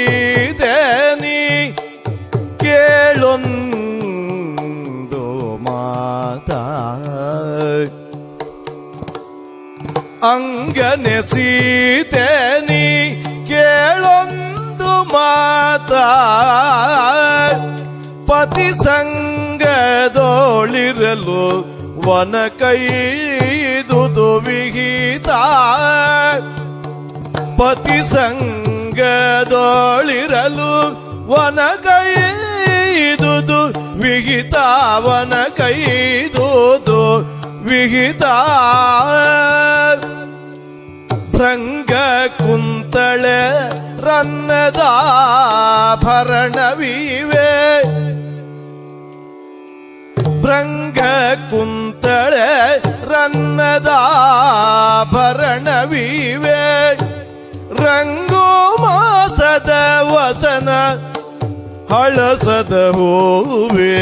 ಅಂಗನೆಸಿದೆನಿ ಕೇಳೊಂದು ಮಾತ ಅಂಗನೆಸಿದೆನಿ ಕೇಳೊಂದು ಮಾತ ಪತಿ ಸಂಗ ಸಂಗದೋಳಿರಲು ವನ ಕೈದುದು ವಿಹಿತ ಪತಿ ಸಂಗದೋಳಿರಲು ವನ ಕೈದುದು ವಿಹಿತ ವನ ಕೈದುದು ವಿಹಿತ ಭೃಂಗ ಕುಂತಳೆ ರನ್ನದ ಭರಣವಿವೆ. ಭೃಂಗ ಕುಂತಳೆ ರನ್ನದ ಭರಣವಿವೆ ರಂಗು ಮಾಸದ ವಸನ ಹಳಸದ ಹೂವೇ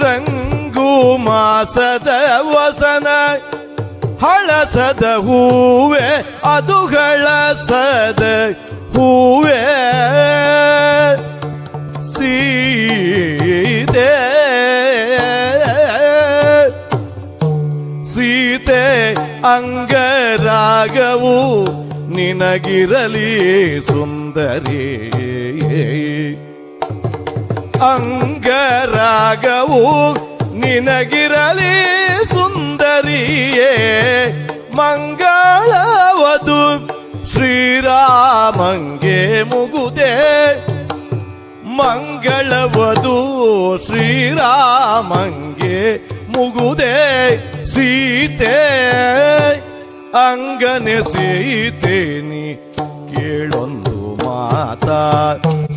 ರಂಗು ಮಾಸದ ವಸನ ಹಳಸದ ಹೂವೆ ಅದು ಹಳಸದ ಹೂವೆ ಅಂಗರಾಗವು ನಿನಗಿರಲಿ ಸುಂದರಿ. ಅಂಗರಾಗವು ನಿನಗಿರಲಿ ಸುಂದರಿಯೇ. ಮಂಗಳವದು ಶ್ರೀರಾಮಂಗೆ ಮುಗುದೆ. ಮಂಗಳವದು ಶ್ರೀರಾಮಂಗೆ ಮುಗುದೆ ಸೀತೆ, ಅಂಗನೆ ಸೀತೇನಿ ಕೇಳೊಂದು ಮಾತ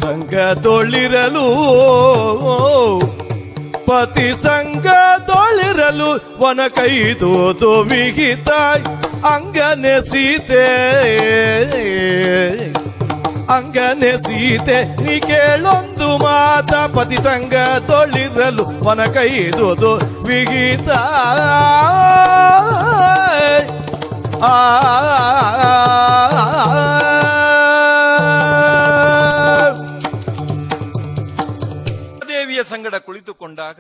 ಸಂಘದೊಳಿರಲು ಪತಿ ಸಂಘದೊಳಿರಲು ವನ ಕೈದು ವಿಹಿತ ಅಂಗನೆ ಸೀತೆ. ಅಂಗನೆ ಸೀತೆ ನೀ ಕೇಳೊಂದು ಮಾತ ಪತಿ ಸಂಘ ತೊಳಿರಲು ಮನ ಕೈದುದು ವಿಗೀತ ಆ ದೇವಿಯ ಸಂಗಡ ಕುಳಿತುಕೊಂಡಾಗ